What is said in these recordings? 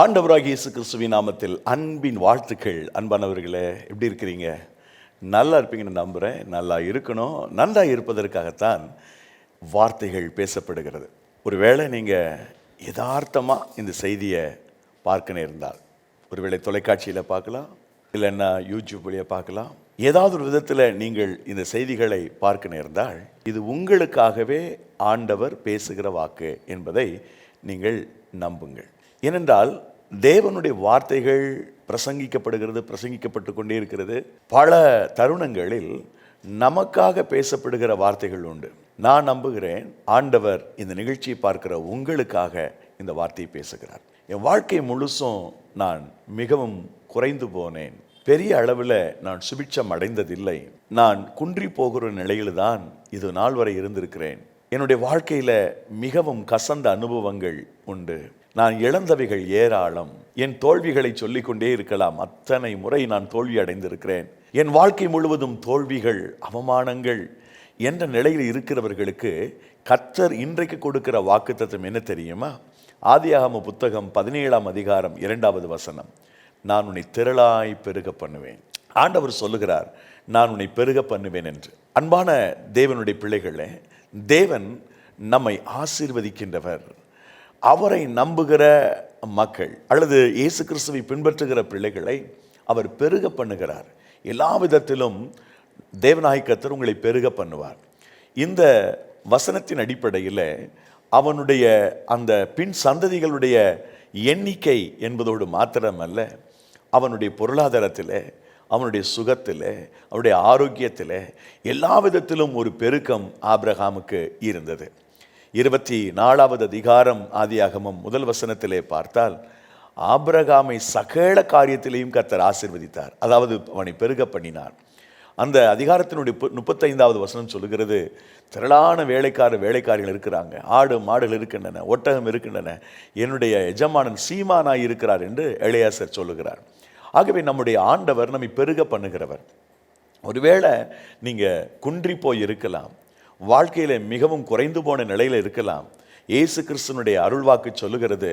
ஆண்டவராக இயேசு கிறிஸ்துவின் நாமத்தில் அன்பின் வாழ்த்துக்கள். அன்பானவர்களே எப்படி இருக்கிறீங்க? நல்லா இருப்பீங்கன்னு நம்புகிறேன் நல்லா இருக்கணும். நல்லா இருப்பதற்காகத்தான் வார்த்தைகள் பேசப்படுகிறது. ஒருவேளை நீங்கள் யதார்த்தமாக இந்த செய்தியை பார்க்க நேர்ந்தால் ஒருவேளை தொலைக்காட்சியில் பார்க்கலாம் இல்லைன்னா யூடியூப் வழியாக பார்க்கலாம். ஏதாவது ஒரு விதத்தில் நீங்கள் இந்த செய்திகளை பார்க்க நேர்ந்தால் இது உங்களுக்காகவே ஆண்டவர் பேசுகிற வாக்கு என்பதை நீங்கள் நம்புங்கள். ஏனென்றால் தேவனுடைய வார்த்தைகள் பிரசங்கிக்கப்படுகிறது பிரசங்கிக்கப்பட்டு கொண்டே இருக்கிறது. பல தருணங்களில் நமக்காக பேசப்படுகிற வார்த்தைகள் உண்டு. நான் நம்புகிறேன் ஆண்டவர் இந்த நிகழ்ச்சியை பார்க்கிற உங்களுக்காக இந்த வார்த்தையை பேசுகிறார். என் வாழ்க்கை முழுசும் நான் மிகவும் குறைந்து போனேன். பெரிய அளவில் நான் சுபிட்சம் அடைந்ததில்லை. நான் குன்றி போகிற நிலையில்தான் இது நாள் வரை இருந்திருக்கிறேன். என்னுடைய வாழ்க்கையில் மிகவும் கசந்த அனுபவங்கள் உண்டு. நான் இழந்தவைகள் ஏராளம். என் தோல்விகளை சொல்லிக்கொண்டே இருக்கலாம். அத்தனை முறை நான் தோல்வி அடைந்திருக்கிறேன். என் வாழ்க்கை முழுவதும் தோல்விகள் அவமானங்கள் என்ற நிலையில் இருக்கிறவர்களுக்கு கத்தர் இன்றைக்கு கொடுக்கிற வாக்குத்தத்தம் என்ன தெரியுமா? ஆதியாகம புத்தகம் பதினேழாம் அதிகாரம் இரண்டாவது வசனம். நான் உன்னை திரளாய் பெருக பண்ணுவேன். ஆண்டவர் சொல்லுகிறார் நான் உன்னை பெருக பண்ணுவேன் என்று. அன்பான தேவனுடைய பிள்ளைகளே தேவன் நம்மை ஆசீர்வதிக்கின்றவர். அவரை நம்புகிற மக்கள் அல்லது இயேசு கிறிஸ்துவை பின்பற்றுகிற பிள்ளைகளை அவர் பெருக பண்ணுகிறார். எல்லா விதத்திலும் தேவநாயக்கத்தர் உங்களை பெருக பண்ணுவார். இந்த வசனத்தின் அடிப்படையில் அவனுடைய அந்த பின் சந்ததிகளுடைய எண்ணிக்கை என்பதோடு மாத்திரமல்ல அவனுடைய பொருளாதாரத்தில் அவனுடைய சுகத்தில் அவனுடைய ஆரோக்கியத்தில் எல்லா விதத்திலும் ஒரு பெருக்கம் ஆப்ரஹாமுக்கு இருந்தது. இருபத்தி நாலாவது அதிகாரம் ஆதியாகமம் முதல் வசனத்திலே பார்த்தால் ஆபிரகாமை சகல காரியத்திலையும் கர்த்தர் ஆசிர்வதித்தார். அதாவது அவனை பெருக பண்ணினார். அந்த அதிகாரத்தினுடைய பு- முப்பத்தைந்தாவது வசனம் சொல்லுகிறது திரளான வேலைக்கார வேலைக்காரிகள் இருக்கிறாங்க. ஆடு மாடுகள் இருக்கின்றன ஒட்டகம் இருக்கின்றன. என்னுடைய எஜமானன் சீமானாய் இருக்கிறார் என்று இளையாசர் சொல்லுகிறார். ஆகவே நம்முடைய ஆண்டவர் நம்மை பெருக பண்ணுகிறவர். ஒருவேளை நீங்கள் குன்றி போய் இருக்கலாம். வாழ்க்கையில் மிகவும் குறைந்து போன நிலையில் இருக்கலாம். இயேசு கிறிஸ்துனுடைய அருள்வாக்கு சொல்லுகிறது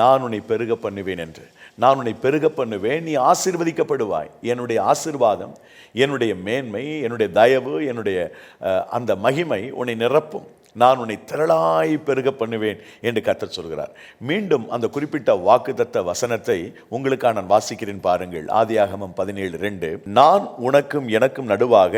நான் உன்னை பெருக பண்ணுவேன் என்று. நான் உன்னை பெருக பண்ணுவேன் நீ ஆசிர்வதிக்கப்படுவாய். என்னுடைய ஆசீர்வாதம் என்னுடைய மேன்மை என்னுடைய தயவு என்னுடைய அந்த மகிமை உன்னை நிரப்பும். நான் உன்னை திரளாய் பெருக பண்ணுவேன் என்று கர்த்தர் சொல்கிறார். மீண்டும் அந்த குறிப்பிட்ட வாக்குத்தத்த வசனத்தை உங்களுக்காக நான் வாசிக்கிறேன் பாருங்கள். ஆதியாகமம் பதினேழு ரெண்டு. நான் உனக்கும் எனக்கும் நடுவாக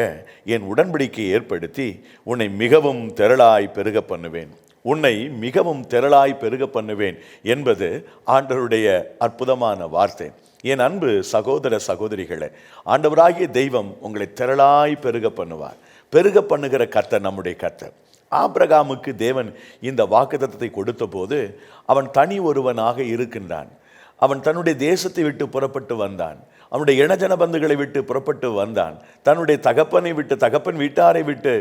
என் உடன்படிக்கையை ஏற்படுத்தி உன்னை மிகவும் திரளாய் பெருக பண்ணுவேன். உன்னை மிகவும் திரளாய் பெருக பண்ணுவேன் என்பது ஆண்டவருடைய அற்புதமான வார்த்தை. என் அன்பு சகோதர சகோதரிகளே ஆண்டவராகிய தெய்வம் உங்களை திரளாய் பெருக பண்ணுவார். பெருக பண்ணுகிற கத்தை நம்முடைய கத்தை ஆபிரகாமுக்கு தேவன் இந்த வாக்குத்தத்தை கொடுத்தபோது அவன் தனி ஒருவனாக இருக்கின்றான். அவன் தன்னுடைய தேசத்தை விட்டு புறப்பட்டு வந்தான். அவனுடைய இனஜன பந்துகளை விட்டு புறப்பட்டு வந்தான். தன்னுடைய தகப்பனை விட்டு தகப்பன் வீட்டாரை விட்டு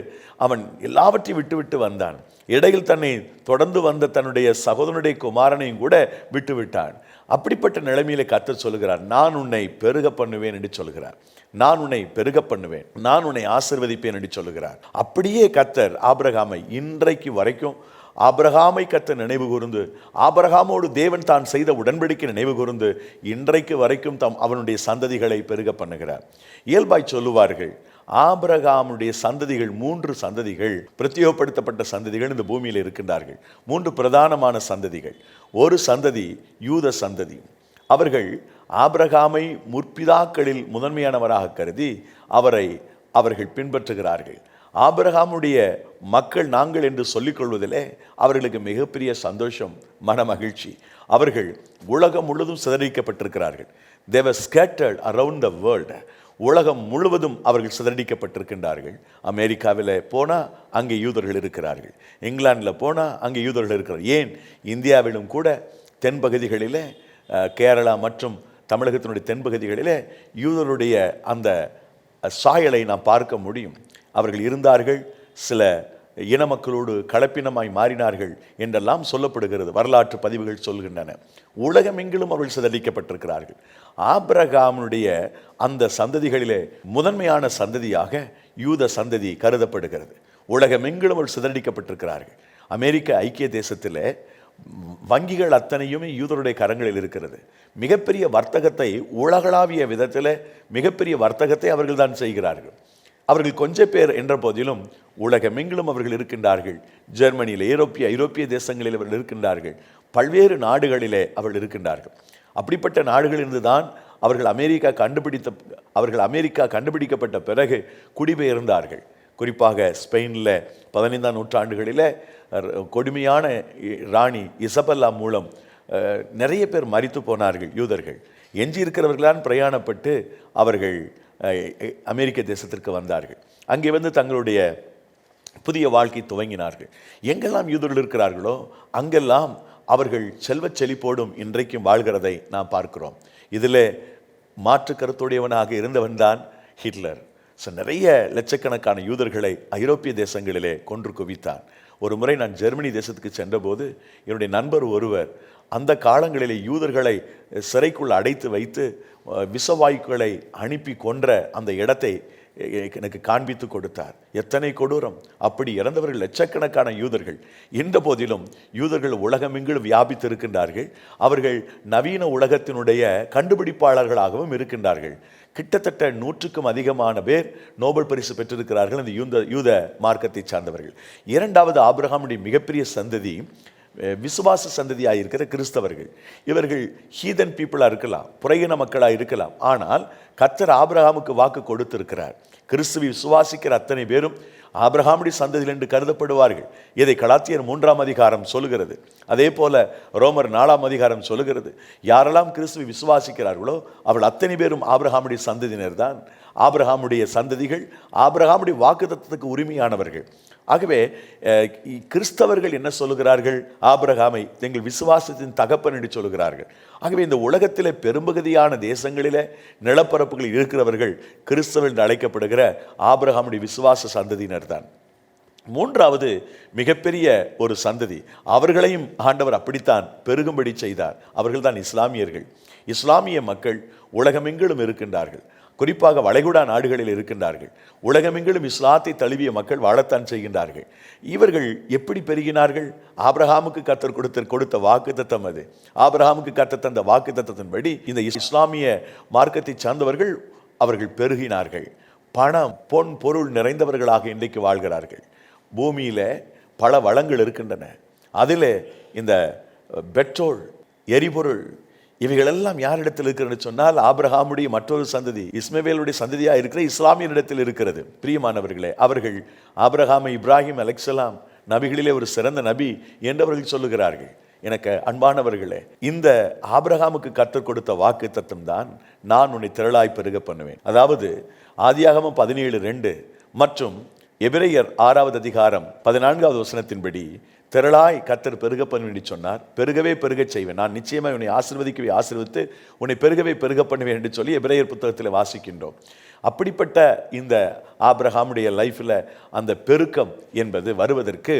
அவன் எல்லாவற்றையும் விட்டுவிட்டு வந்தான். இடையில் தன்னை தொடர்ந்து வந்த தன்னுடைய சகோதரனுடைய குமாரனையும் கூட விட்டு விட்டான். அப்படிப்பட்ட நிலைமையில கத்த சொல்லுகிறார் நான் உன்னை பெருக பண்ணுவேன் என்று சொல்கிறார் நான் உன்னை பெருக பண்ணுவேன். நான் உன்னை ஆசிர்வதிப்பேன் என்று சொல்லுகிறார். அப்படியே கத்தர் ஆபிரகாமை இன்றைக்கு வரைக்கும் ஆபிரகாமை கத்த நினைவு கூர்ந்து ஆபிரகாமோடு தேவன் தான் செய்த உடன்படிக்கை நினைவு கூர்ந்து இன்றைக்கு வரைக்கும் தம் அவனுடைய சந்ததிகளை பெருக பண்ணுகிறார். இயல்பாய் சொல்லுவார்கள் ஆபிரகாமுடைய சந்ததிகள் மூன்று சந்ததிகள் பிரத்யோகப்படுத்தப்பட்ட சந்ததிகள் இந்த பூமியில் இருக்கின்றார்கள். மூன்று பிரதானமான சந்ததிகள். ஒரு சந்ததி யூத சந்ததி. அவர்கள் ஆபிரகாமை முற்பிதாக்களில் முதன்மையானவராக கருதி அவரை அவர்கள் பின்பற்றுகிறார்கள். ஆபிரகாமுடைய மக்கள் நாங்கள் என்று சொல்லிக்கொள்வதிலே அவர்களுக்கு மிகப்பெரிய சந்தோஷம் மன மகிழ்ச்சி அவர்கள் உலகம் முழுவதும் சிதறிக்கப்பட்டிருக்கிறார்கள் they were scattered around the world உலகம் முழுவதும் அவர்கள் சிதறடிக்கப்பட்டிருக்கின்றார்கள். அமெரிக்காவில் போனால் அங்கே யூதர்கள் இருக்கிறார்கள். இங்கிலாந்தில் போனால் அங்கே யூதர்கள் இருக்கிறார் ஏன்? இந்தியாவிலும் கூட தென்பகுதிகளிலே கேரளா மற்றும் தமிழகத்தினுடைய தென்பகுதிகளிலே யூதருடைய அந்த சாயலை நாம் பார்க்க முடியும். அவர்கள் இருந்தார்கள் சில இன மக்களோடு கலப்பினமாய் மாறினார்கள் என்றெல்லாம் சொல்லப்படுகிறது வரலாற்று பதிவுகள் சொல்கின்றன. உலகமெங்கிலும் அவர்கள் சிதறிக்கப்பட்டிருக்கிறார்கள் ஆப்ரகாமனுடைய அந்த சந்ததிகளிலே முதன்மையான சந்ததியாக யூத சந்ததி கருதப்படுகிறது. உலகமெங்கிலும் அவர்கள் சிதறடிக்கப்பட்டிருக்கிறார்கள். அமெரிக்க ஐக்கிய தேசத்தில் வங்கிகள் அத்தனையுமே யூதருடைய கரங்களில் இருக்கிறது. மிகப்பெரிய வர்த்தகத்தை உலகளாவிய விதத்தில் மிகப்பெரிய வர்த்தகத்தை அவர்கள் தான் செய்கிறார்கள். அவர்கள் கொஞ்ச பேர் என்ற போதிலும் உலகமெங்கிலும் அவர்கள் இருக்கின்றார்கள். ஜெர்மனியில் ஐரோப்பிய ஐரோப்பிய தேசங்களில் அவர்கள் இருக்கின்றார்கள். பல்வேறு நாடுகளிலே அவர்கள் இருக்கின்றார்கள். அப்படிப்பட்ட நாடுகளிலிருந்து தான் அவர்கள் அமெரிக்கா கண்டுபிடித்த அவர்கள் அமெரிக்கா கண்டுபிடிக்கப்பட்ட பிறகு குடிபெயர்ந்தார்கள். குறிப்பாக ஸ்பெயினில் பதினைந்தாம் நூற்றாண்டுகளில் கொடுமையான இ- ராணி இசபெல்லா மூலம் நிறைய பேர் மறித்து போனார்கள் யூதர்கள். எஞ்சி இருக்கிறவர்களான் பிரயாணப்பட்டு அவர்கள் அமெரிக்க தேசத்திற்கு வந்தார்கள். அங்கே வந்து தங்களுடைய புதிய வாழ்க்கை துவங்கினார்கள். எங்கெல்லாம் யூதர்கள் இருக்கிறார்களோ அங்கெல்லாம் அவர்கள் செல்வச் செழிப்போடும் இன்றைக்கும் வாழ்கிறதை நாம் பார்க்கிறோம். இதில் மாற்று கருத்துடையவனாக இருந்தவன் தான் ஹிட்லர். ஸோ நிறைய லட்சக்கணக்கான யூதர்களை ஐரோப்பிய தேசங்களிலே கொன்று குவித்தான். ஒரு முறை நான் ஜெர்மனி தேசத்துக்கு சென்றபோது என்னுடைய நண்பர் ஒருவர் அந்த காலங்களிலே யூதர்களை சிறைக்குள் அடைத்து வைத்து விஷவாயுக்களை அனுப்பி கொன்ற அந்த இடத்தை எனக்கு காண்பித்து கொடுத்தார். எத்தனை கொடூரம். அப்படி இறந்தவர்கள் லட்சக்கணக்கான யூதர்கள். இந்த போதிலும் யூதர்கள் உலகமெங்கிலும் வியாபித்திருக்கின்றார்கள். அவர்கள் நவீன உலகத்தினுடைய கண்டுபிடிப்பாளர்களாகவும் இருக்கின்றார்கள். கிட்டத்தட்ட நூற்றுக்கும் அதிகமான பேர் நோபல் பரிசு பெற்றிருக்கிறார்கள் இந்த யூத யூத மார்க்கத்தை சார்ந்தவர்கள். இரண்டாவது ஆபிரகாமுடைய மிகப்பெரிய சந்ததி விசுவாச சந்ததியாக இருக்கிற கிறிஸ்தவர்கள். இவர்கள் ஹீதன் பீப்புளாக இருக்கலாம் புறையின மக்களாக இருக்கலாம். ஆனால் கத்தர் ஆபிரகாமுக்கு வாக்கு கொடுத்திருக்கிறார். கிறிஸ்துவை விசுவாசிக்கிற அத்தனை பேரும் ஆபிரகாமுடைய சந்ததியில் என்று கருதப்படுவார்கள். இதை கலாத்தியர் மூன்றாம் அதிகாரம் சொல்லுகிறது. அதே போல ரோமர் நாலாம் அதிகாரம் சொல்லுகிறது. யாரெல்லாம் கிறிஸ்துவை விசுவாசிக்கிறார்களோ அவள் அத்தனை பேரும் ஆபிரகாமுடைய சந்ததியினர் தான் ஆபிரகாமுடைய சந்ததிகள் ஆபிரகாமுடைய வாக்குதத்துக்கு உரிமையானவர்கள். ஆகவே அஹ், கிறிஸ்தவர்கள் என்ன சொல்லுகிறார்கள்? ஆபிரகாமை எங்கள் விசுவாசத்தின் தகப்பன் என்று சொல்லுகிறார்கள். ஆகவே இந்த உலகத்திலே பெரும்பகுதியான தேசங்களில் நிலப்பரப்புகளில் இருக்கிறவர்கள் கிறிஸ்தவர்கள் என்று அழைக்கப்படுகிற ஆபிரகாமுடைய விசுவாச சந்ததியினர் தான். மூன்றாவது மிகப்பெரிய ஒரு சந்ததி. அவர்களையும் ஆண்டவர் அப்படித்தான் பெருகும்படி செய்தார். அவர்கள்தான் இஸ்லாமியர்கள். இஸ்லாமிய மக்கள் உலகமெங்கிலும் இருக்கின்றார்கள். குறிப்பாக வளைகுடா நாடுகளில் இருக்கின்றார்கள். உலகமெங்கிலும் இஸ்லாத்தை தழுவிய மக்கள் வாழத்தான் செய்கின்றார்கள். இவர்கள் எப்படி பெருகினார்கள்? ஆப்ரஹாமுக்கு கத்தர் கொடுத்த கொடுத்த வாக்கு தத்தம் அது. ஆப்ரஹாமுக்கு கத்த தந்த வாக்கு தத்தத்தின்படி இந்த இஸ்லாமிய மார்க்கத்தை சார்ந்தவர்கள் அவர்கள் பெருகினார்கள். பணம் பொன் பொருள் நிறைந்தவர்களாக இன்றைக்கு வாழ்கிறார்கள். பூமியில பல வளங்கள் இருக்கின்றன. அதில் இந்த பெட்ரோல் எரிபொருள் இவைகளெல்லாம் யாரிடத்தில் இருக்கிறது சொன்னால் ஆப்ரஹாமுடைய மற்றொரு சந்ததி இஸ்மவேலுடைய சந்ததியாக இருக்கிற இஸ்லாமியரிடத்தில் இருக்கிறது. பிரியமானவர்களே அவர்கள் ஆபிரகாமை இப்ராஹிம் அலெக்சலாம் நபிகளிலே ஒரு சிறந்த நபி என்றவர்கள் சொல்லுகிறார்கள். எனக்கு அன்பானவர்களே இந்த ஆபிரகாமுக்கு கற்றுக் கொடுத்த வாக்கு தத்துவம் தான் நான் உன்னை திரளாய் பெருக பண்ணுவேன். அதாவது ஆதியாகமம் பதினேழு ரெண்டு மற்றும் எபிரேயர் ஆறாவது அதிகாரம் பதினான்காவது வசனத்தின்படி திரளாய் கத்தர் பெருக பண்ணுவேன் என்று சொன்னார். பெருகவே பெருகச் செய்வேன். நான் நிச்சயமாக உன்னை ஆசீர்வதிக்கவே ஆசிர்வித்து உன்னை பெருகவே பெருக பண்ணுவேன் என்று சொல்லி எபிரேயர் புத்தகத்தில் வாசிக்கின்றோம். அப்படிப்பட்ட இந்த ஆப்ரஹாமுடைய லைஃப்பில் அந்த பெருக்கம் என்பது வருவதற்கு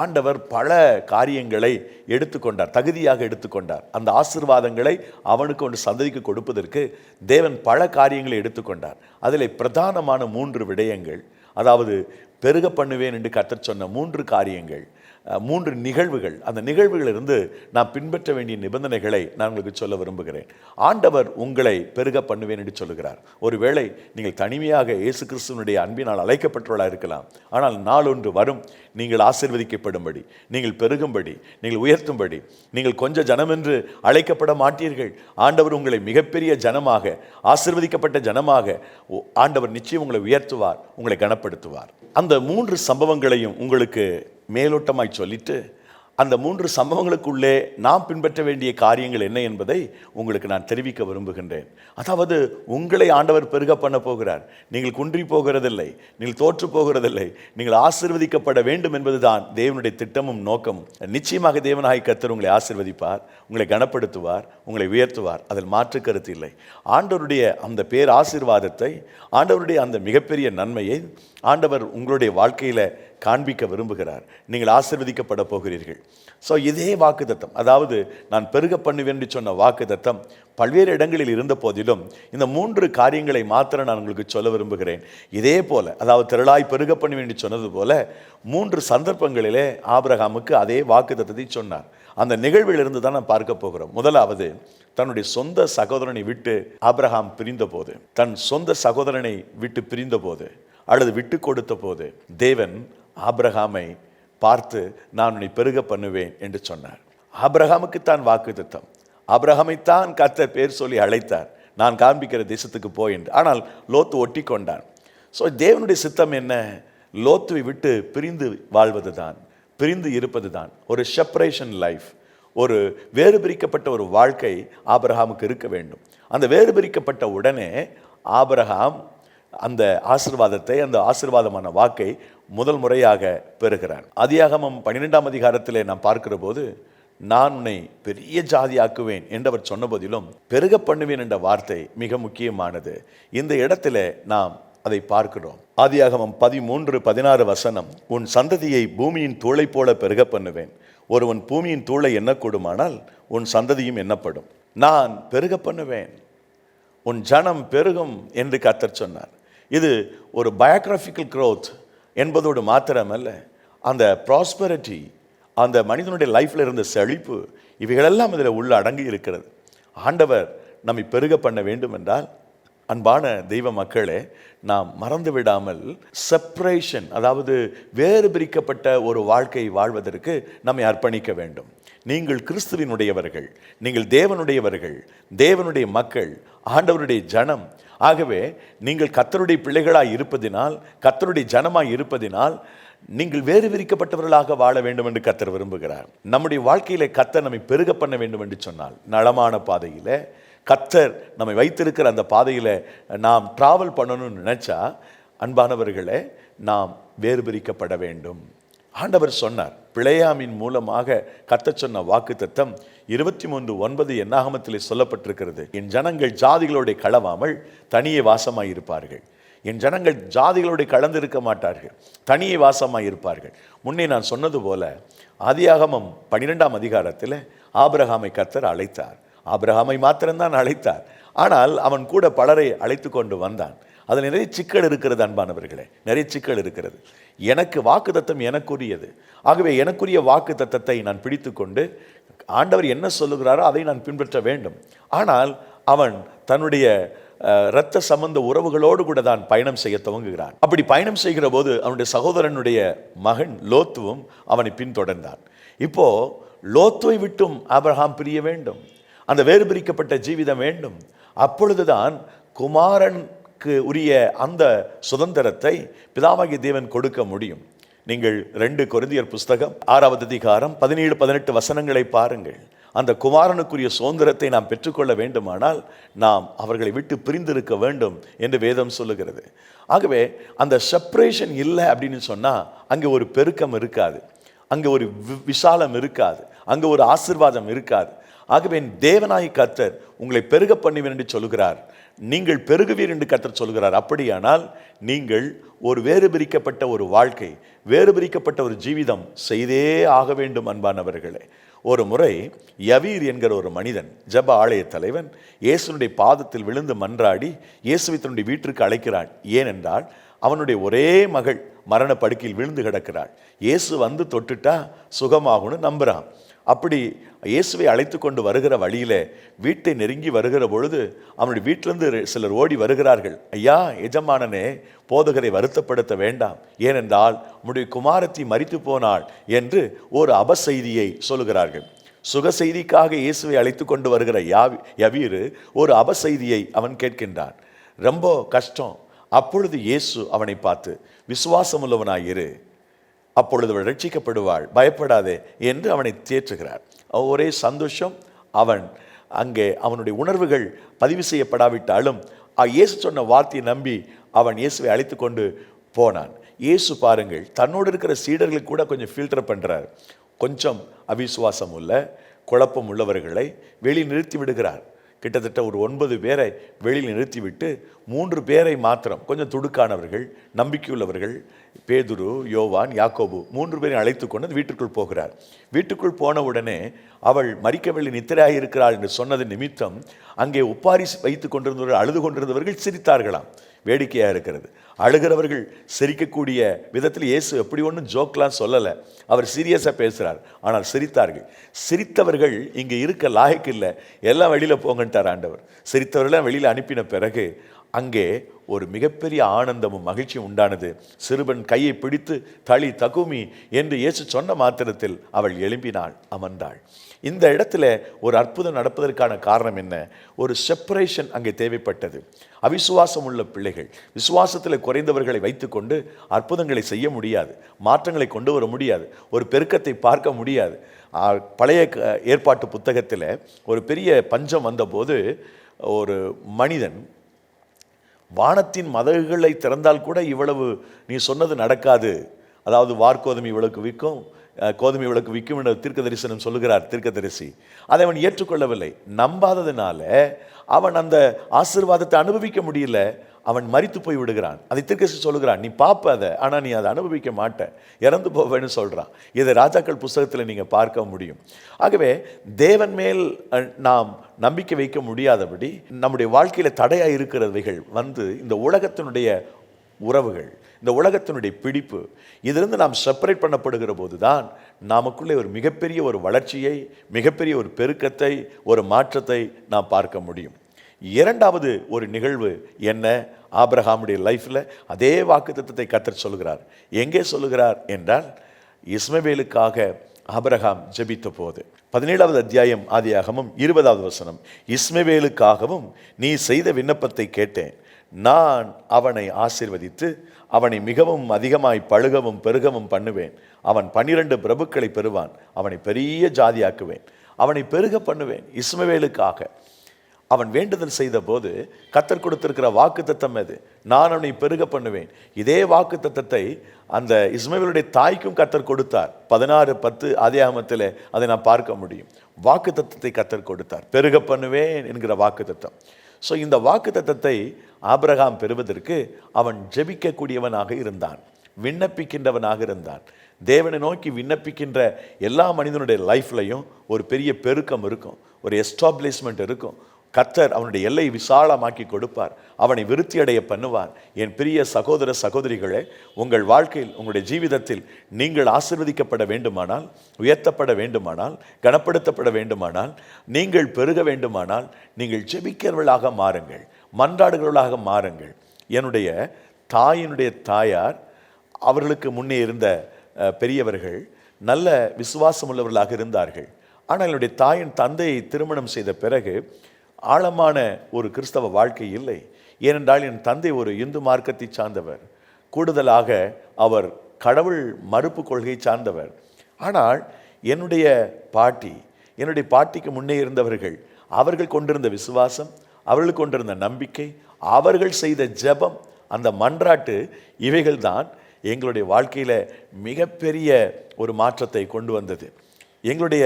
ஆண்டவர் பல காரியங்களை எடுத்துக்கொண்டார் தகுதியாக எடுத்துக்கொண்டார். அந்த ஆசீர்வாதங்களை அவனுக்கு ஒன்று சந்ததிக்கு கொடுப்பதற்கு தேவன் பல காரியங்களை எடுத்துக்கொண்டார். அதில் பிரதானமான மூன்று விடயங்கள் அதாவது பெருக பண்ணுவேன் என்று கத்தர் சொன்ன மூன்று காரியங்கள் மூன்று நிகழ்வுகள். அந்த நிகழ்வுகளிலிருந்து நான் பின்பற்ற வேண்டிய நிபந்தனைகளை நான் உங்களுக்கு சொல்ல விரும்புகிறேன். ஆண்டவர் உங்களை பெருக பண்ணுவேன் என்று சொல்லுகிறார். ஒருவேளை நீங்கள் தனிமையாக இயேசு கிறிஸ்துவனுடைய அன்பினால் அழைக்கப்பட்டவர்களாக இருக்கலாம். ஆனால் நாளொன்று வரும் நீங்கள் ஆசிர்வதிக்கப்படும்படி நீங்கள் பெருகும்படி நீங்கள் உயர்த்தும்படி நீங்கள் கொஞ்ச ஜனமென்று அழைக்கப்பட மாட்டீர்கள். ஆண்டவர் உங்களை மிகப்பெரிய ஜனமாக ஆசீர்வதிக்கப்பட்ட ஜனமாக ஆண்டவர் நிச்சயம் உங்களை உயர்த்துவார் உங்களை கனப்படுத்துவார். அந்த மூன்று சம்பவங்களையும் உங்களுக்கு மேலோட்டமாய் சொல்லிட்டு அந்த மூன்று சம்பவங்களுக்குள்ளே நாம் பின்பற்ற வேண்டிய காரியங்கள் என்ன என்பதை உங்களுக்கு நான் தெரிவிக்க விரும்புகின்றேன். அதாவது உங்களை ஆண்டவர் பெருக பண்ண போகிறார். நீங்கள் குன்றி போகிறதில்லை நீங்கள் தோற்று போகிறதில்லை நீங்கள் ஆசீர்வதிக்கப்பட வேண்டும் என்பதுதான் தேவனுடைய திட்டமும் நோக்கமும். நிச்சயமாக தேவனாய் கத்தர் உங்களை ஆசிர்வதிப்பார் உங்களை கனப்படுத்துவார் உங்களை உயர்த்துவார். அதில் மாற்று கருத்து இல்லை. ஆண்டவருடைய அந்த பேர் ஆசீர்வாதத்தை ஆண்டவருடைய அந்த மிகப்பெரிய நன்மையை ஆண்டவர் உங்களுடைய வாழ்க்கையில் காண்பிக்க விரும்புகிறார். நீங்கள் ஆசிர்வதிக்கப்பட போகிறீர்கள். ஸோ இதே வாக்குதத்தம் அதாவது நான் பெருக பண்ணுவேன் என்று சொன்ன வாக்குதத்தம் பல்வேறு இடங்களில் இருந்த போதிலும் இந்த மூன்று காரியங்களை மாத்திரம் நான் உங்களுக்கு சொல்ல விரும்புகிறேன். இதே போல அதாவது திரளாய் பெருக பண்ணுவேன் என்று சொன்னது போல மூன்று சந்தர்ப்பங்களிலே ஆபிரகாமுக்கு அதே வாக்குத்தத்தத்தை சொன்னார். அந்த நிகழ்விலிருந்து தான் நான் பார்க்க போகிறோம். முதலாவது தன்னுடைய சொந்த சகோதரனை விட்டு ஆபிரகாம் பிரிந்தபோது தன் சொந்த சகோதரனை விட்டு பிரிந்தபோது அல்லது விட்டு கொடுத்த போது தேவன் ஆப்ரஹாமை பார்த்து நான் உன்னை பெருக பண்ணுவேன் என்று சொன்னார். ஆப்ரஹாமுக்கு தான் வாக்கு வாக்குத்தத்தம் ஆப்ரஹாமைத்தான் கர்த்தர் பேர் சொல்லி அழைத்தார். நான் காண்பிக்கிற தேசத்துக்கு போயின்று என்று. ஆனால் லோத்து ஒட்டி கொண்டான். ஸோ தேவனுடைய சித்தம் என்ன? லோத்துவை விட்டு பிரிந்து வாழ்வது தான் பிரிந்து இருப்பது தான் ஒரு செப்பரேஷன் லைஃப் ஒரு வேறு பிரிக்கப்பட்ட ஒரு வாழ்க்கை ஆபிரகாமுக்கு இருக்க வேண்டும். அந்த வேறு பிரிக்கப்பட்ட உடனே ஆபரகாம் அந்த ஆசிர்வாதத்தை அந்த ஆசிர்வாதமான வாக்கை முதல் முறையாக பெறுகிறான். அதியாகமம் பன்னிரெண்டாம் அதிகாரத்திலே நாம் பார்க்கிற போது நான் உன்னை பெரிய ஜாதியாக்குவேன் என்றவர் சொன்ன போதிலும் பெருக பண்ணுவேன் என்ற வார்த்தை மிக முக்கியமானது. இந்த இடத்துல நாம் அதை பார்க்கிறோம். ஆதியாகமம் பதிமூன்று பதினாறு வசனம் உன் சந்ததியை பூமியின் தூளை போல பெருக பண்ணுவேன். ஒருவன் பூமியின் தூளை எண்ணக்கூடுமானால் உன் சந்ததியும் எண்ணப்படும். நான் பெருக பண்ணுவேன். உன் ஜனம் பெருகும் என்று கத்தர் சொன்னார். இது ஒரு பயோகிராஃபிக்கல் க்ரோத் என்பதோடு மாத்திரமல்ல அந்த ப்ராஸ்பரிட்டி அந்த மனிதனுடைய லைஃப்ல இருந்த செழிப்பு இவைகளெல்லாம் இதில் உள்ள அடங்கி இருக்கிறது. ஆண்டவர் நம்மை பெருக பண்ண வேண்டும் என்றால் அன்பான தெய்வ மக்களே நாம் மறந்து விடாமல் செப்பரேஷன் அதாவது வேறு பிரிக்கப்பட்ட ஒரு வாழ்க்கை வாழ்வதற்கு நம்மை அர்ப்பணிக்க வேண்டும். நீங்கள் கிறிஸ்துவினுடையவர்கள் நீங்கள் தேவனுடையவர்கள் தேவனுடைய மக்கள் ஆண்டவருடைய ஜனம் ஆகவே நீங்கள் கத்தருடைய பிள்ளைகளாக இருப்பதினால் கத்தருடைய ஜனமாக இருப்பதினால் நீங்கள் வேறு விரிக்கப்பட்டவர்களாக வாழ வேண்டும் என்று கத்தர் விரும்புகிறார். நம்முடைய வாழ்க்கையில் கத்தர் நம்மை பெருக பண்ண வேண்டும் என்று சொன்னால் நலமான பாதையில் கத்தர் நம்மை வைத்திருக்கிற அந்த பாதையில் நாம் டிராவல் பண்ணணும்னு நினச்சா அன்பானவர்களே நாம் வேறு பிரிக்கப்பட வேண்டும். ஆண்டவர் சொன்னார் பிழையாமின் மூலமாக கத்தச் சொன்ன வாக்கு தத்தம் இருபத்தி மூன்று ஒன்பது என்னாகமத்திலே சொல்லப்பட்டிருக்கிறது. என் ஜனங்கள் ஜாதிகளோடு களவாமல் தனியே வாசமாய் இருப்பார்கள் என் ஜனங்கள் ஜாதிகளோடு கலந்திருக்க மாட்டார்கள். தனியே வாசமாய் இருப்பார்கள் முன்னே நான் சொன்னது போல ஆதியாகமம் பன்னிரெண்டாம் அதிகாரத்தில் ஆபிரகாமை கத்தர் அழைத்தார். ஆபிரகாமை மாத்திரம்தான் அழைத்தார். ஆனால் அவன் கூட பலரை அழைத்து கொண்டு வந்தான். அதில் நிறைய சிக்கல் இருக்கிறது அன்பானவர்களே. நிறைய சிக்கல் இருக்கிறது. எனக்கு வாக்கு தத்தம் எனக்குரியது. ஆகவே எனக்குரிய வாக்கு தத்தத்தை நான் பிடித்து கொண்டு ஆண்டவர் என்ன சொல்லுகிறாரோ அதை நான் பின்பற்ற வேண்டும். ஆனால் அவன் தன்னுடைய இரத்த சம்பந்த உறவுகளோடு கூட தான் பயணம் செய்ய துவங்குகிறான். அப்படி பயணம் செய்கிற போது அவனுடைய சகோதரனுடைய மகன் லோத்துவும் அவனை பின்தொடர்ந்தான். இப்போ லோத்துவை விட்டும் ஆபிரகாம் பிரிய வேண்டும். அந்த வேறு பிரிக்கப்பட்ட ஜீவிதம் வேண்டும். அப்பொழுதுதான் குமாரன் குமாரனுக்கு உரிய அந்த சுதந்திரத்தை பிதாவாகிய தேவன் கொடுக்க முடியும். நீங்கள் ரெண்டு கொரிந்தியர் புஸ்தகம் ஆறாவது அதிகாரம் பதினேழு பதினெட்டு வசனங்களை பாருங்கள். அந்த குமாரனுக்குரிய சுதந்திரத்தை நாம் பெற்றுக்கொள்ள வேண்டுமானால் நாம் அவர்களை விட்டு பிரிந்திருக்க வேண்டும் என்று வேதம் சொல்லுகிறது. ஆகவே அந்த செப்பரேஷன் இல்லை அப்படின்னு சொன்னா அங்கே ஒரு பெருக்கம் இருக்காது. அங்கே ஒரு வி- விசாலம் இருக்காது. அங்கே ஒரு ஆசிர்வாதம் இருக்காது. ஆகவே என் தேவனாய் கர்த்தர் உங்களை பெருக பண்ணுவேன் என்று சொல்கிறார் நீங்கள் பெருகுவீர் என்று கத்தர் சொல்கிறார் அப்படியானால் நீங்கள் ஒரு வேறு பிரிக்கப்பட்ட ஒரு வாழ்க்கை வேறு பிரிக்கப்பட்ட ஒரு ஜீவிதம் செய்தே ஆக வேண்டும் அன்பானவர்களே ஒரு முறை யவீர் என்கிற ஒரு மனிதன் ஜெப ஆலய தலைவன் இயேசுனுடைய பாதத்தில் விழுந்து மன்றாடி இயேசுவை தன்னுடைய வீட்டிற்கு அழைக்கிறான். ஏனென்றால் அவனுடைய ஒரே மகள் மரண படுக்கையில் விழுந்து கிடக்கிறாள். இயேசு வந்து தொட்டுட்டா சுகமாகும்னு நம்புறான். அப்படி இயேசுவை அழைத்து கொண்டு வருகிற வழியில வீட்டை நெருங்கி வருகிற பொழுது அவனுடைய வீட்டிலிருந்து சிலர் ஓடி வருகிறார்கள். ஐயா எஜமானனே போதகரை வருத்தப்படுத்த வேண்டாம். ஏனென்றால் உம்முடைய குமாரத்தி மறித்து போனாள் என்று ஒரு அபசெய்தியை சொல்லுகிறார்கள். சுக செய்திக்காக இயேசுவை அழைத்து கொண்டு வருகிற யாவி யவீரு ஒரு அபசெய்தியை அவன் கேட்கின்றான். ரொம்ப கஷ்டம். அப்பொழுது இயேசு அவனை பார்த்து விசுவாசமுள்ளவனாயிரு. அப்பொழுது அவள் ரட்சிக்கப்படுவாள். பயப்படாதே என்று அவனை தேற்றுகிறார். ஒரே சந்தோஷம் அவன். அங்கே அவனுடைய உணர்வுகள் பதிவு செய்யப்படாவிட்டாலும் இயேசு சொன்ன வார்த்தையை நம்பி அவன் இயேசுவை அழைத்து கொண்டு போனான். இயேசு பாருங்கள் தன்னோடு இருக்கிற சீடர்களுக்கு கூட கொஞ்சம் ஃபில்டர் பண்ணுறார் கொஞ்சம் அவிசுவாசம் உள்ள குழப்பம் உள்ளவர்களை வெளி நிறுத்தி விடுகிறார். கிட்டத்தட்ட ஒரு ஒன்பது பேரை வெளியில் நிறுத்திவிட்டு மூன்று பேரை மாத்திரம் கொஞ்சம் துடுக்கானவர்கள் நம்பிக்கையுள்ளவர்கள் பேதுரு யோவான் யாக்கோபு மூன்று பேரையும் அழைத்து கொண்டு வீட்டுக்குள் போகிறார். வீட்டுக்குள் போன உடனே அவள் மறிக்கவில்லை நித்திரையாக இருக்கிறாள் என்று சொன்னது நிமித்தம் அங்கே உப்பாரி வைத்து கொண்டிருந்தவர்கள் அழுது கொண்டிருந்தவர்கள் சிரித்தார்களாம். வேடிக்கையாக இருக்கிறது. அழுகிறவர்கள் சிரிக்கக்கூடிய விதத்தில் இயேசு எப்படி ஒன்றும் ஜோக்லாம் சொல்லலை. அவர் சீரியஸாக பேசுகிறார் ஆனால் சிரித்தார்கள். சிரித்தவர்கள் இங்கே இருக்க லாயக்கு இல்லை. எல்லாம் வெளியில் போங்கன்ட்டார் ஆண்டவர். சிரித்தவர்களாம் வெளியில் அனுப்பின பிறகு அங்கே ஒரு மிகப்பெரிய ஆனந்தமும் மகிழ்ச்சியும் உண்டானது. சிறுவன் கையை பிடித்து தளி தகுமி என்று இயேசு சொன்ன மாத்திரத்தில் அவள் எழும்பினாள் அமர்ந்தாள். இந்த இடத்துல ஒரு அற்புதம் நடப்பதற்கான காரணம் என்ன? ஒரு செப்பரேஷன் அங்கே தேவைப்பட்டது. அவிசுவாசம் உள்ள பிள்ளைகள். விசுவாசத்தில் குறைந்தவர்களை வைத்துக்கொண்டு அற்புதங்களை செய்ய முடியாது. மாற்றங்களை கொண்டு வர முடியாது. ஒரு பெருக்கத்தை பார்க்க முடியாது. பழைய க- ஏற்பாட்டு புத்தகத்தில் ஒரு பெரிய பஞ்சம் வந்தபோது ஒரு மனிதன் வானத்தின் மதகுகளை திறந்தால் கூட இவ்வளவு நீ சொன்னது நடக்காது. அதாவது வார்கோதுமை இவ்வளவுக்கு விற்கும் கோதுமை இவளுக்கு விற்கும் என்ற தீர்க்க தரிசனம் சொல்லுகிறார் தீர்க்கதரிசி. அதை அவன் ஏற்றுக்கொள்ளவில்லை. நம்பாததுனால அவன் அந்த ஆசீர்வாதத்தை அனுபவிக்க முடியல. அவன் மறித்து போய் விடுகிறான். அதை தீர்க்கதரிசி சொல்லுகிறான் நீ பார்ப்ப அதை ஆனால் நீ அதை அனுபவிக்க மாட்ட. இறந்து போவேன்னு சொல்கிறான் இதை ராஜாக்கள் புஸ்தகத்தில் நீங்கள் பார்க்க முடியும். ஆகவே தேவன் மேல் நாம் நம்பிக்கை வைக்க முடியாதபடி நம்முடைய வாழ்க்கையில் தடையாக இருக்கிறவைகள் வந்து இந்த உலகத்தினுடைய உறவுகள். இந்த உலகத்தினுடைய பிடிப்பு இதிலிருந்து நாம் செப்பரேட் பண்ணப்படுகிற போது தான் நமக்குள்ளே ஒரு மிகப்பெரிய ஒரு வளர்ச்சியை மிகப்பெரிய ஒரு பெருக்கத்தை ஒரு மாற்றத்தை நாம் பார்க்க முடியும். இரண்டாவது ஒரு நிகழ்வு என்ன? ஆப்ரஹாமுடைய லைஃப்பில் அதே வாக்குத்தத்தத்தை கத்தர் சொல்கிறார் எங்கே சொல்லுகிறார் என்றால் இஸ்மவேலுக்காக ஆபிரகாம் ஜெபித்த போது பதினேழாவது அத்தியாயம் ஆதியாகமும் இருபதாவது வசனம் இஸ்மவேலுக்காகவும் நீ செய்த விண்ணப்பத்தை கேட்டேன். நான் அவனை ஆசீர்வதித்து அவனை மிகவும் அதிகமாய் பழுகவும் பெருகவும் பண்ணுவேன். அவன் பன்னிரண்டு பிரபுக்களை பெறுவான். அவனை பெரிய ஜாதியாக்குவேன். அவனை பெருக பண்ணுவேன் இஸ்மவேலுக்காக. அவன் வேண்டுதல் செய்த போது கத்தர் கொடுத்திருக்கிற வாக்கு தத்தம் அது. நான் அவனை பெருக பண்ணுவேன். இதே வாக்கு தத்தத்தை அந்த இஸ்மவேலுடைய தாய்க்கும் கத்தர் கொடுத்தார். பதினாறு பத்து அதியாமத்தில் அதை நான் பார்க்க முடியும். வாக்கு தத்தத்தை கத்தர் கொடுத்தார். பெருக பண்ணுவேன் என்கிற வாக்கு தத்தம் ஸோ இந்த வாக்கு தத்தத்தை ஆபிரகாம் பெறுவதற்கு அவன் ஜெபிக்கக்கூடியவனாக இருந்தான். விண்ணப்பிக்கின்றவனாக இருந்தான். தேவனை நோக்கி விண்ணப்பிக்கின்ற எல்லா மனிதனுடைய லைஃப்லையும் ஒரு பெரிய பெருக்கம் இருக்கும். ஒரு எஸ்டாப்ளிஷ்மெண்ட் இருக்கும். கத்தர் அவனுடைய எல்லை விசாலமாக்கி கொடுப்பார். அவனை விருத்தி அடைய பண்ணுவார். என் பிரிய சகோதர சகோதரிகளே உங்கள் வாழ்க்கையில் உங்களுடைய ஜீவிதத்தில் நீங்கள் ஆசிர்வதிக்கப்பட வேண்டுமானால் உயர்த்தப்பட வேண்டுமானால் கனப்படுத்தப்பட வேண்டுமானால் நீங்கள் பெருக வேண்டுமானால் நீங்கள் ஜெபிக்கிறவர்களாக மாறுங்கள். மன்றாடுகிறவர்களாக மாறுங்கள். என்னுடைய தாயினுடைய தாயார் அவர்களுக்கு முன்னே இருந்த பெரியவர்கள் நல்ல விசுவாசம் உள்ளவர்களாக இருந்தார்கள். ஆனால் என்னுடைய தாயின் தந்தையை திருமணம் செய்த பிறகு ஆழமான ஒரு கிறிஸ்தவ வாழ்க்கை இல்லை. ஏனென்றால் என் தந்தை ஒரு இந்து மார்க்கத்தை சார்ந்தவர். கூடுதலாக அவர் கடவுள் மறுப்பு கொள்கை சார்ந்தவர். ஆனால் என்னுடைய பாட்டி என்னுடைய பாட்டிக்கு முன்னே இருந்தவர்கள் அவர்கள் கொண்டிருந்த விசுவாசம் அவர்கள் கொண்டிருந்த நம்பிக்கை அவர்கள் செய்த ஜெபம் அந்த மன்றாட்டு இவைகள்தான் எங்களுடைய வாழ்க்கையில் மிகப்பெரிய ஒரு மாற்றத்தை கொண்டு வந்தது. எங்களுடைய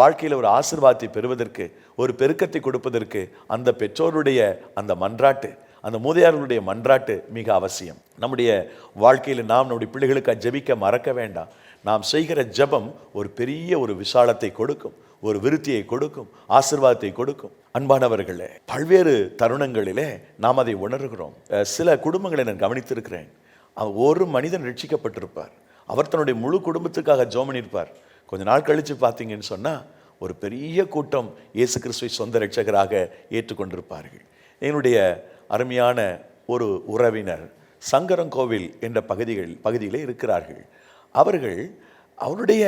வாழ்க்கையில் ஒரு ஆசீர்வாதத்தை பெறுவதற்கு ஒரு பெருக்கத்தை கொடுப்பதற்கு அந்த பெற்றோருடைய அந்த மன்றாட்டு அந்த மூதையார்களுடைய மன்றாட்டு மிக அவசியம். நம்முடைய வாழ்க்கையில் நாம் நம்முடைய பிள்ளைகளுக்கு ஜெபிக்க மறக்க வேண்டாம். நாம் செய்கிற ஜெபம் ஒரு பெரிய ஒரு விசாலத்தை கொடுக்கும் ஒரு விருத்தியை கொடுக்கும் ஆசிர்வாதத்தை கொடுக்கும். அன்பானவர்களே பல்வேறு தருணங்களிலே நாம் அதை உணர்கிறோம். சில குடும்பங்களை நான் கவனித்திருக்கிறேன். ஒரு மனிதன் ரட்சிக்கப்பட்டிருப்பார். அவர் தன்னுடைய முழு குடும்பத்துக்காக ஜெபம் பண்ணியிருப்பார். கொஞ்ச நாள் கழித்து பார்த்தீங்கன்னு சொன்னால் ஒரு பெரிய கூட்டம் இயேசு கிறிஸ்துவை சொந்த ரட்சகராக ஏற்றுக்கொண்டிருப்பார்கள். என்னுடைய அருமையான ஒரு உறவினர் சங்கரங்கோவில் என்ற பகுதிகள் பகுதியிலே இருக்கிறார்கள். அவர்கள் அவருடைய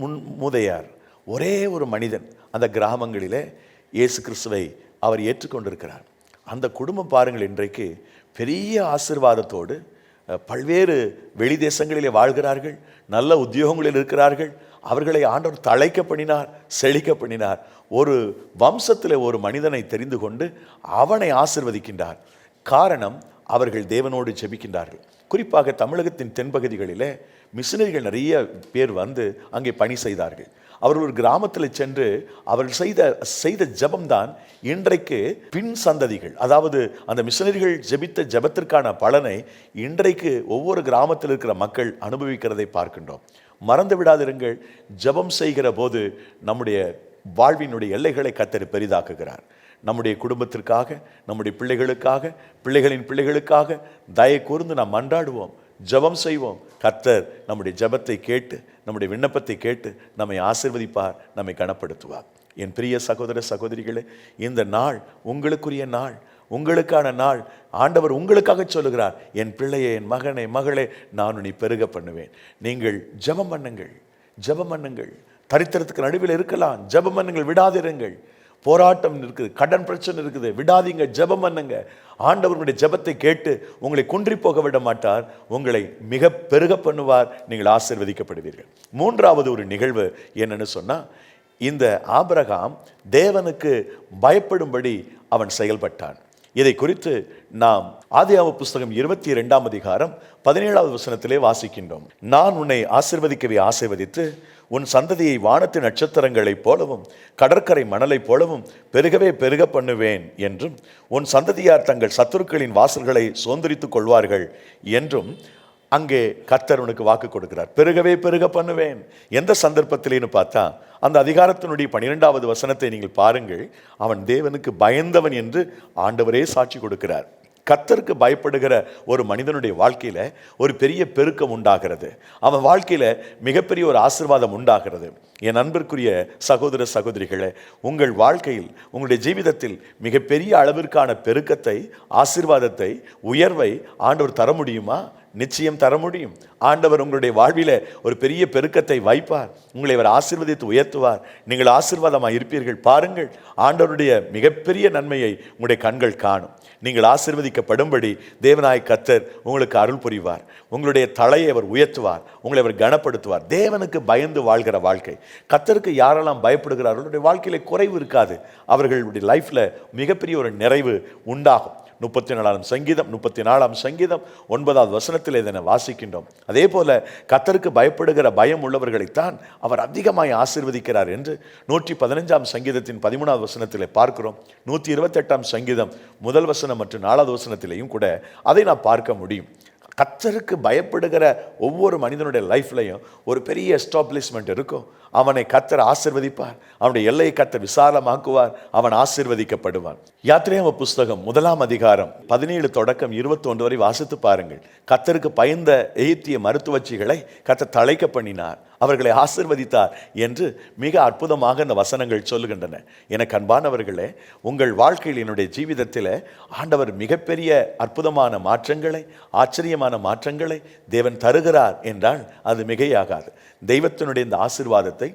முன் மூதையார் ஒரே ஒரு மனிதன் அந்த கிராமங்களிலே இயேசு கிறிஸ்துவை அவர் ஏற்றுக்கொண்டிருக்கிறார். அந்த குடும்பம் பாருங்கள் இன்றைக்கு பெரிய ஆசீர்வாதத்தோடு பல்வேறு வெளி தேசங்களிலே வாழ்கிறார்கள் நல்ல உத்தியோகங்களில் இருக்கிறார்கள் அவர்களை ஆண்டவர் தழைக்க பண்ணினார் செழிக்க பண்ணினார் ஒரு வம்சத்தில் ஒரு மனிதனை தெரிந்து கொண்டு அவனை ஆசிர்வதிக்கின்றார். காரணம் அவர்கள் தேவனோடு ஜெபிக்கின்றார்கள். குறிப்பாக தமிழகத்தின் தென்பகுதிகளிலே மிஷினரிகள் நிறைய பேர் வந்து அங்கே பணி செய்தார்கள். அவர்கள் ஒரு கிராமத்தில் சென்று அவர்கள் செய்த செய்த ஜபம்தான் இன்றைக்கு பின் சந்ததிகள் அதாவது அந்த மிஷினரிகள் ஜெபித்த ஜெபத்திற்கான பலனை இன்றைக்கு ஒவ்வொரு கிராமத்தில் இருக்கிற மக்கள் அனுபவிக்கிறதை பார்க்கின்றோம். மறந்து விடாதிருங்கள் ஜெபம் செய்கிற போது நம்முடைய வாழ்வினுடைய எல்லைகளை கத்தர் பெரிதாக்குகிறார். நம்முடைய குடும்பத்திற்காக நம்முடைய பிள்ளைகளுக்காக பிள்ளைகளின் பிள்ளைகளுக்காக தயை கூர்ந்து நாம் மன்றாடுவோம் ஜெபம் செய்வோம். கர்த்தர் நம்முடைய ஜெபத்தை கேட்டு நம்முடைய விண்ணப்பத்தை கேட்டு நம்மை ஆசிர்வதிப்பார் நம்மை கனப்படுத்துவார். என் பிரிய சகோதர சகோதரிகளே இந்த நாள் உங்களுக்குரிய நாள். உங்களுக்கான நாள். ஆண்டவர் உங்களுக்காக சொல்லுகிறார் என் பிள்ளையை என் மகனை மகளே நான் உன்னை பெருக பண்ணுவேன். நீங்கள் ஜபம் பண்ணுங்கள் ஜபம் பண்ணுங்கள். தரித்திரத்துக்கு நடுவில் இருக்கலாம் ஜபம் பண்ணுங்கள் விடாதிருங்கள். போராட்டம் இருக்குது கடன் பிரச்சனை இருக்குது விடாதீங்க ஜபம் பண்ணுங்க. ஆண்டவருடைய ஜபத்தை கேட்டு உங்களை குன்றி போக விட மாட்டார் உங்களை மிக பெருக பண்ணுவார். நீங்கள் ஆசிர்வதிக்கப்படுவீர்கள். மூன்றாவது ஒரு நிகழ்வு என்னன்னு சொன்னா இந்த ஆபரகாம் தேவனுக்கு பயப்படும்படி அவன் செயல்பட்டான். இதை குறித்து நாம் ஆதியாவ புஸ்தகம் இருபத்தி இரண்டாம் அதிகாரம் பதினேழாவது வசனத்திலே வாசிக்கின்றோம். நான் உன்னை ஆசிர்வதிக்கவே ஆசிர்வதித்து உன் சந்ததியை வானத்து நட்சத்திரங்களைப் போலவும் கடற்கரை மணலைப் போலவும் பெருகவே பெருக பண்ணுவேன் என்றும் உன் சந்ததியார் தங்கள் சத்துருக்களின் வாசல்களை சுதந்திரித்துக் கொள்வார்கள் என்றும் அங்கே கர்த்தர் உனக்கு வாக்கு கொடுக்கிறார். பெருகவே பெருக பண்ணுவேன். எந்த சந்தர்ப்பத்திலேன்னு பார்த்தா அந்த அதிகாரத்தினுடைய பன்னிரெண்டாவது வசனத்தை நீங்கள் பாருங்கள். அவன் தேவனுக்கு பயந்தவன் என்று ஆண்டவரே சாட்சி கொடுக்கிறார். கர்த்தருக்கு பயப்படுகிற ஒரு மனிதனுடைய வாழ்க்கையில ஒரு பெரிய பெருக்கம் உண்டாகிறது. அவன் வாழ்க்கையில மிகப்பெரிய ஒரு ஆசீர்வாதம் உண்டாகிறது. என் அன்பிற்குரிய சகோதர சகோதரிகளே உங்கள் வாழ்க்கையில் உங்களுடைய ஜீவிதத்தில் மிகப்பெரிய அளவிற்கான பெருக்கத்தை ஆசிர்வாதத்தை உயர்வை ஆண்டவர் தர முடியுமா? நிச்சயம் தர முடியும். ஆண்டவர் உங்களுடைய வாழ்வில ஒரு பெரிய பெருக்கத்தை வைப்பார். உங்களை அவர் ஆசிர்வதித்து உயர்த்துவார். நீங்கள் ஆசீர்வாதமாக இருப்பீர்கள். பாருங்கள் ஆண்டவருடைய மிகப்பெரிய நன்மையை உங்களுடைய கண்கள் காணும். நீங்கள் ஆசிர்வதிக்கப்படும்படி தேவநாய கத்தர் உங்களுக்கு அருள் புரிவார். உங்களுடைய தலையை அவர் உயர்த்துவார். உங்களை அவர் கனப்படுத்துவார். தேவனுக்கு பயந்து வாழ்கிற வாழ்க்கை. கத்தருக்கு யாரெல்லாம் பயப்படுகிறார்களோ அவருடைய வாழ்க்கையில குறைவு இருக்காது. அவர்களுடைய லைஃப்ல மிகப்பெரிய ஒரு நிறைவு உண்டாகும். முப்பத்தி நாலாம் சங்கீதம் முப்பத்தி நாலாம் சங்கீதம் ஒன்பதாவது வசனத்தில் இதனை வாசிக்கின்றோம். அதே போல கத்தருக்கு பயப்படுகிற பயம் உள்ளவர்களைத்தான் அவர் அதிகமாய் ஆசீர்வதிக்கிறார் என்று நூற்றி பதினஞ்சாம் சங்கீதத்தின் பதிமூணாவது வசனத்தில் பார்க்கிறோம். நூற்றி இருபத்தெட்டாம் சங்கீதம் முதல் வசனம் மற்றும் நாலாவது வசனத்திலையும் கூட அதை நான் பார்க்க முடியும். கத்தருக்கு பயப்படுகிற ஒவ்வொரு மனிதனுடைய லைஃப்லையும் ஒரு பெரிய எஸ்டாப்ளிஷ்மெண்ட் இருக்கும். அவனை கத்தர் ஆசிர்வதிப்பார். அவனுடைய எல்லையை கத்தர் விசாலமாக்குவார். அவன் ஆசிர்வதிக்கப்படுவான். யாத்திரையாம புஸ்தகம் முதலாம் அதிகாரம் பதினேழு தொடக்கம் இருபத்தி ஒன்று வரை வாசித்து பாருங்கள். கத்தருக்கு பயந்த எகிப்திய மருத்துவச்சிகளை கத்தர் தலைக்க பண்ணினார். அவர்களை ஆசிர்வதித்தார் என்று மிக அற்புதமாக இந்த வசனங்கள் சொல்லுகின்றன. எனக்கு அன்பானவர்களே உங்கள் வாழ்க்கையில் என்னுடைய ஜீவிதத்தில் ஆண்டவர் மிகப்பெரிய அற்புதமான மாற்றங்களை ஆச்சரியமான மாற்றங்களை தேவன் தருகிறார் என்றால் அது மிகையாகாது. தெய்வத்தினுடைய இந்த ஆசிர்வாதத்தை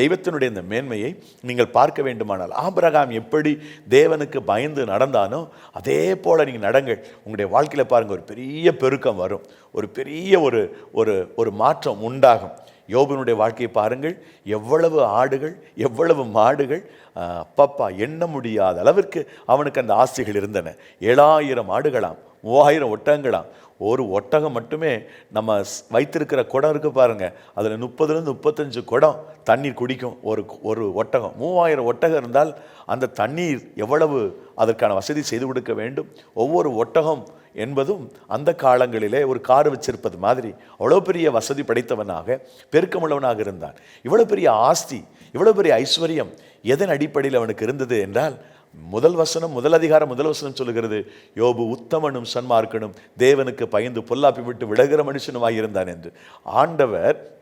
தெய்வத்தினுடைய இந்த மேன்மையை நீங்கள் பார்க்க வேண்டுமானால் ஆபிரகாம் எப்படி தேவனுக்கு பயந்து நடந்தானோ அதே போல் நீங்கள் நடங்கள். உங்களுடைய வாழ்க்கையில் பாருங்கள் ஒரு பெரிய பெருக்கம் வரும். ஒரு பெரிய ஒரு ஒரு ஒரு மாற்றம் உண்டாகும். யோபனுடைய வாழ்க்கையை பாருங்கள். எவ்வளவு ஆடுகள் எவ்வளவு மாடுகள் ஆஹ், அப்பப்பா எண்ண முடியாத அளவிற்கு அவனுக்கு அந்த ஆசைகள் இருந்தன. ஏழாயிரம் ஆடுகளாம் மூவாயிரம் ஒட்டகங்களாம் ஒரு ஒட்டகம் மட்டுமே நம்ம ஸ்- வைத்திருக்கிற குடம் இருக்குது பாருங்கள் அதில் முப்பதுலேருந்து முப்பத்தஞ்சு குடம் தண்ணீர் குடிக்கும் ஒரு ஒரு ஒட்டகம். மூவாயிரம் ஒட்டகம் இருந்தால் அந்த தண்ணீர் எவ்வளவு அதற்கான வசதி செய்து கொடுக்க வேண்டும்? ஒவ்வொரு ஒட்டகம் என்பதும் அந்த காலங்களிலே ஒரு கார் வச்சிருப்பது மாதிரி. அவ்வளோ பெரிய வசதி படைத்தவனாக பெருக்கமுள்ளவனாக இருந்தான். இவ்வளோ பெரிய ஆஸ்தி இவ்வளோ பெரிய ஐஸ்வர்யம் எதன் அடிப்படையில் அவனுக்கு இருந்தது என்றால் முதல் வசனம் முதல் அதிகாரம் முதல் வசனம் சொல்லுகிறது யோபு உத்தமனும் சன்மார்க்கனும் தேவனுக்கு பயந்து பொல்லாப்பி விட்டு விலகிற மனுஷனும் இருந்தான் என்று. ஆண்டவர்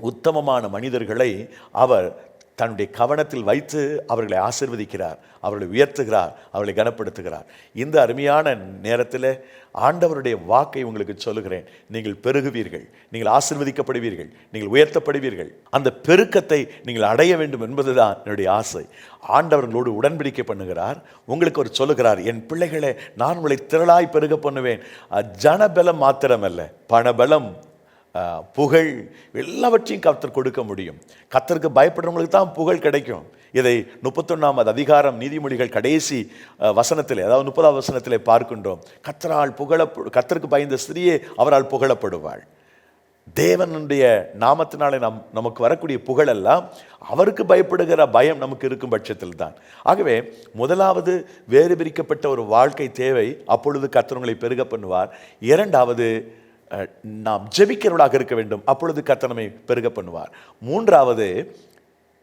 உத்தமமான மனிதர்களை அவர் தன்னுடைய கவனத்தில் வைத்து அவர்களை ஆசிர்வதிக்கிறார் அவர்களை உயர்த்துகிறார் அவர்களை கனப்படுத்துகிறார். இந்த அருமையான நேரத்தில் ஆண்டவருடைய வாக்கை உங்களுக்கு சொல்லுகிறேன். நீங்கள் பெருகுவீர்கள் நீங்கள் ஆசிர்வதிக்கப்படுவீர்கள் நீங்கள் உயர்த்தப்படுவீர்கள். அந்த பெருக்கத்தை நீங்கள் அடைய வேண்டும் என்பதுதான் என்னுடைய ஆசை. ஆண்டவர்களோடு உடன்படிக்கை பண்ணுகிறார் உங்களுக்கு ஒரு சொல்லுகிறார் என் பிள்ளைகளை நான் உங்களை திரளாய் பெருக பண்ணுவேன். ஜனபலம் மாத்திரமல்ல பணபலம் புகழ் எல்லாவற்றையும் கத்தர் கொடுக்க முடியும். கத்தருக்கு பயப்படுறவங்களுக்கு தான் புகழ் கிடைக்கும். இதை முப்பத்தொன்னாமது அதிகாரம் நீதிமொழிகள் கடைசி வசனத்தில் அதாவது முப்பதாவது வசனத்தில் பார்க்கின்றோம். கத்தரால் புகழ கத்தருக்கு பயந்த ஸ்திரியே அவரால் புகழப்படுவாள். தேவனுடைய நாமத்தினாலே நம் நமக்கு வரக்கூடிய புகழெல்லாம் அவருக்கு பயப்படுகிற பயம் நமக்கு இருக்கும் பட்சத்தில் தான். ஆகவே முதலாவது வேறு பிரிக்கப்பட்ட ஒரு வாழ்க்கை தேவை அப்பொழுது கத்தனங்களை பெருக பண்ணுவார். இரண்டாவது நாம் ஜெபிக்கிறவர்களாக இருக்க வேண்டும். அப்பொழுது கத்தனமை பெருக பண்ணுவார். மூன்றாவது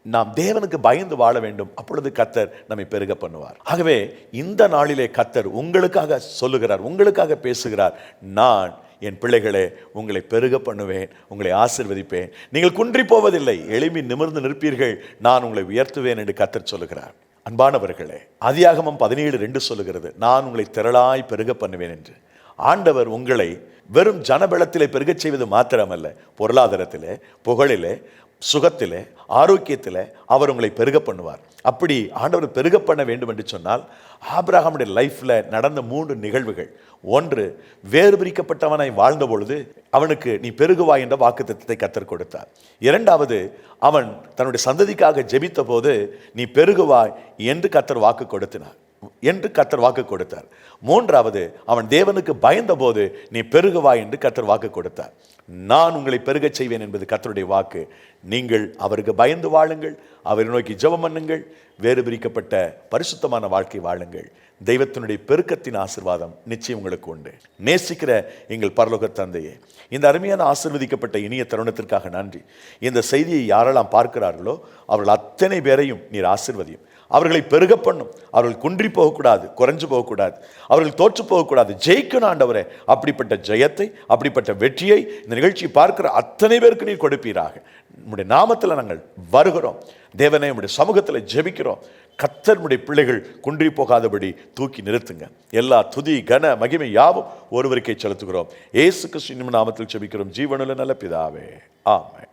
நாம் தேவனுக்கு பயந்து வாழ வேண்டும். அப்பொழுது கத்தர் நம்மை பெருக பண்ணுவார். ஆகவே இந்த நாளிலே கத்தர் உங்களுக்காக சொல்லுகிறார் உங்களுக்காக பேசுகிறார். நான் என் பிள்ளைகளே உங்களை பெருக பண்ணுவேன் உங்களை ஆசிர்வதிப்பேன். நீங்கள் குன்றி போவதில்லை எளிமை நிமிர்ந்து நிற்பீர்கள். நான் உங்களை உயர்த்துவேன் என்று கத்தர் சொல்லுகிறார். அன்பானவர்களே அதியாகமம் பதினேழு ரெண்டு சொல்லுகிறது நான் உங்களை திரளாய் பெருக பண்ணுவேன் என்று. ஆண்டவர் உங்களை வெறும் ஜனபலத்திலே பெருகச் செய்வது மாத்திரமல்ல பொருளாதாரத்திலே புகழிலே சுகத்திலே ஆரோக்கியத்தில் அவர் உங்களை பெருக பண்ணுவார். அப்படி ஆண்டவர் பெருக பண்ண வேண்டும் என்று சொன்னால் ஆபிரகாமுடைய லைஃப்ல நடந்த மூன்று நிகழ்வுகள். ஒன்று வேறு பிரிக்கப்பட்டவனாய் வாழ்ந்த பொழுது அவனுக்கு நீ பெருகுவாய் என்ற வாக்கு திட்டத்தை கத்தர் கொடுத்தார். இரண்டாவது அவன் தன்னுடைய சந்ததிக்காக ஜெபித்த போது நீ பெருகுவாய் என்று கத்தர் வாக்கு கொடுத்தினார். என்று கத்தர் வாக்கு கொடுத்தார். மூன்றாவது அவன் தேவனுக்கு பயந்தபோது நீ பெருகுவா என்று கத்தர் வாக்கு கொடுத்தார். நான் உங்களை பெருகச் செய்வேன் என்பது கத்தருடைய வாக்கு. நீங்கள் அவருக்கு பயந்து வாழுங்கள் அவரை நோக்கி ஜபம் பண்ணுங்கள் வேறு பிரிக்கப்பட்ட பரிசுத்தமான வாழ்க்கை வாழுங்கள். தெய்வத்தினுடைய பெருக்கத்தின் ஆசிர்வாதம் நிச்சயம் உங்களுக்கு உண்டு. நேசிக்கிற எங்கள் பரலோக தந்தையே இந்த அருமையான ஆசிர்வதிக்கப்பட்ட இனிய தருணத்திற்காக நன்றி. இந்த செய்தியை யாரெல்லாம் பார்க்கிறார்களோ அவர்கள் அத்தனை பேரையும் நீர் ஆசிர்வதியும். அவர்களை பெருக பண்ணும். அவர்கள் குன்றி போகக்கூடாது குறைஞ்சு போகக்கூடாது. அவர்கள் தோற்று போகக்கூடாது. ஜெயிக்கணும் ஆண்டவரே. அப்படிப்பட்ட ஜெயத்தை அப்படிப்பட்ட வெற்றியை இந்த நிகழ்ச்சியை பார்க்கிற அத்தனை பேருக்கு நீர் கொடுப்பீராக. நம்முடைய நாமத்தில் நாங்கள் வருகிறோம். தேவனை நம்முடைய சமூகத்தில் ஜெபிக்கிறோம். கத்தனுடைய பிள்ளைகள் குன்றி போகாதபடி தூக்கி நிறுத்துங்க. எல்லா துதி கன மகிமை யாவும் ஒருவருக்கே செலுத்துகிறோம். ஏசு கிருஷ்ணன் நாமத்தில் ஜெபிக்கிறோம். ஜீவனில் நல்ல பிதாவே. ஆமை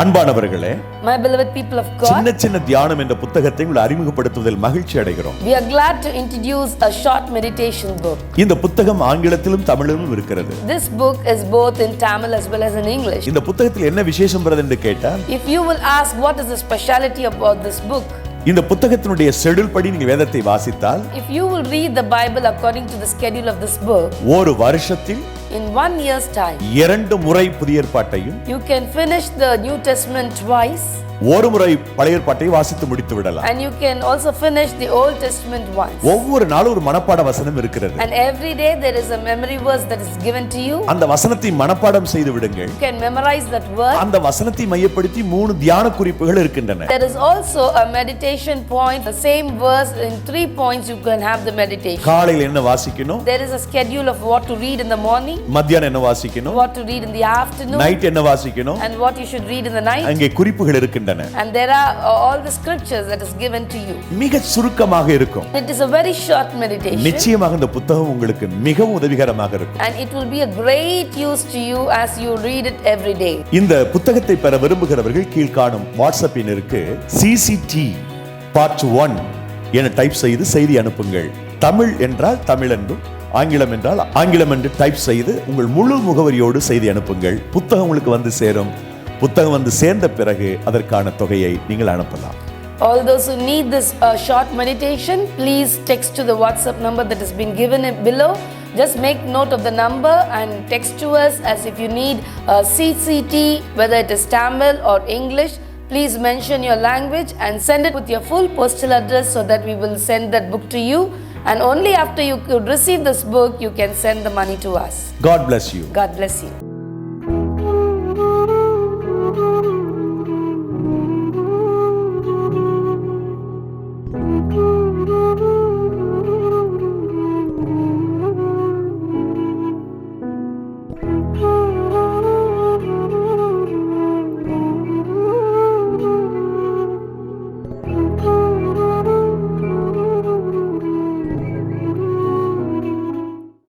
அன்பானவர்களே My beloved people of God, சின்ன சின்ன தியானம் என்ற புத்தகத்தை உங்களை அறிமுகப்படுத்துவதில் மகிழ்ச்சி அடைகிறோம் we are glad to introduce a short meditation book. இந்த புத்தகம் ஆங்கிலத்திலும் தமிழிலும் இருக்கிறது This book is both in Tamil as well as in English. இந்த புத்தகத்தில் என்ன விசேஷம் வருது என்று கேட்டால் If you will ask what is the speciality about this book, இந்த புத்தகத்தினுடைய ஷெட்யூல் படி நீங்க வேதத்தை வாசித்தால் if you will read the Bible according to the schedule of this book, ஒரு வருஷத்தில் in one year's time, இரண்டு முறை புதிய ஏற்பாட்டையும் you can finish the New Testament twice ஒரு முறை பழைய ஏற்பாட்டை வாசித்து முடித்து விடலாம் and you can also finish the Old Testament once. ஒவ்வொரு நாளும் ஒரு மனப்பாட வசனம் இருக்கிறது And every day there is a memory verse that is given to you. அந்த வசனத்தை மனப்பாடம் செய்து விடுங்கள் You can memorize that word. அந்த வசனத்தை மையப்படுத்தி மூணு தியான குறிப்புகள் இருக்கின்றன There is also a meditation point, the same verse in three points you can have the meditation. காலையில் என்ன வாசிக்கணும் There is a schedule of what to read in the morning, மத்தியானம் என்ன வாசிக்கணும் what to read in the afternoon, night என்ன வாசிக்கணும் and what you should read in the night. அங்கே குறிப்புகள் இருக்கின்றன And there are uh, all the scriptures that is given to you. மிக சுருக்கமாக இருக்கும் It is a very short meditation நிச்சயமாக இந்த புத்தகம் உங்களுக்கு மிகவும் உதவிகரமாக இருக்கும் and it will be a great use to you as you read it every day. இந்த புத்தகத்தை பெற விரும்புகிறவர்கள் கீழ்காணும் வாட்ஸ்அப் எண்ணிற்கு சிசிடி பார்ட் ஒன் என டைப் செய்து செய்தி அனுப்புங்கள் தமிழ் என்றால் தமிழ் என்றும் ஆங்கிலம் என்றால் ஆங்கிலம் என்று டைப் செய்து உங்கள் முழு முகவரியோடு செய்தி அனுப்புங்கள் புத்தகம் உங்களுக்கு வந்து சேரும் புத்தகம் வந்து சேர்ந்த பிறகு அதற்கான தொகையை நீங்கள் அனுப்பலாம் All those who need this uh, short meditation, please text to the WhatsApp number that has been given below. Just make note of the number and text to us as if you need uh, CCT, whether it is Tamil or English. Please mention your language and send it with your full postal address so that we will send that book to you. And only after you could receive this book, you can send the money to us. God bless you. God bless you.